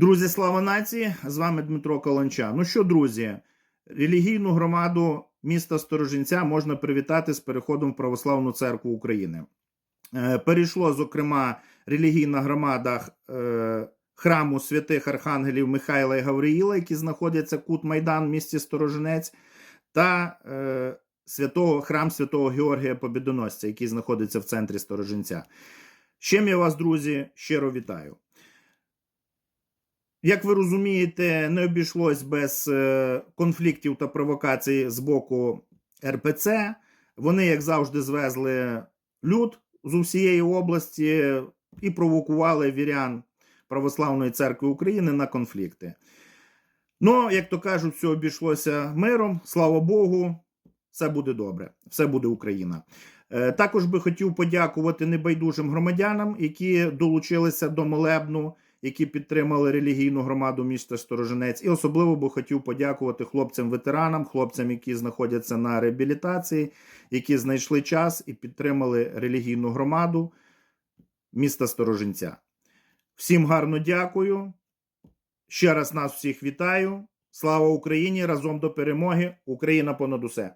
Друзі, слава нації! З вами Дмитро Каланча. Ну що, друзі, релігійну громаду міста Сторожинця можна привітати з переходом в Православну церкву України. Е, Перейшло, зокрема, релігійна громада е, храму святих архангелів Михайла і Гавриїла, які знаходяться Кут Майдан в місті Сторожинець, та е, святого храм святого Георгія Побідоносця, який знаходиться в центрі Сторожинця. Чим я вас, друзі, щиро вітаю. Як ви розумієте, не обійшлось без е, конфліктів та провокацій з боку РПЦ. Вони, як завжди, звезли люд з усієї області і провокували вірян Православної церкви України на конфлікти. Ну, як то кажуть, все обійшлося миром. Слава Богу, все буде добре, все буде Україна. Е, Також би хотів подякувати небайдужим громадянам, які долучилися до молебну, які підтримали релігійну громаду міста Сторожинець. І особливо би хотів подякувати хлопцям-ветеранам, хлопцям, які знаходяться на реабілітації, які знайшли час і підтримали релігійну громаду міста Сторожинця. Всім гарно дякую. Ще раз нас всіх вітаю. Слава Україні! Разом до перемоги! Україна понад усе!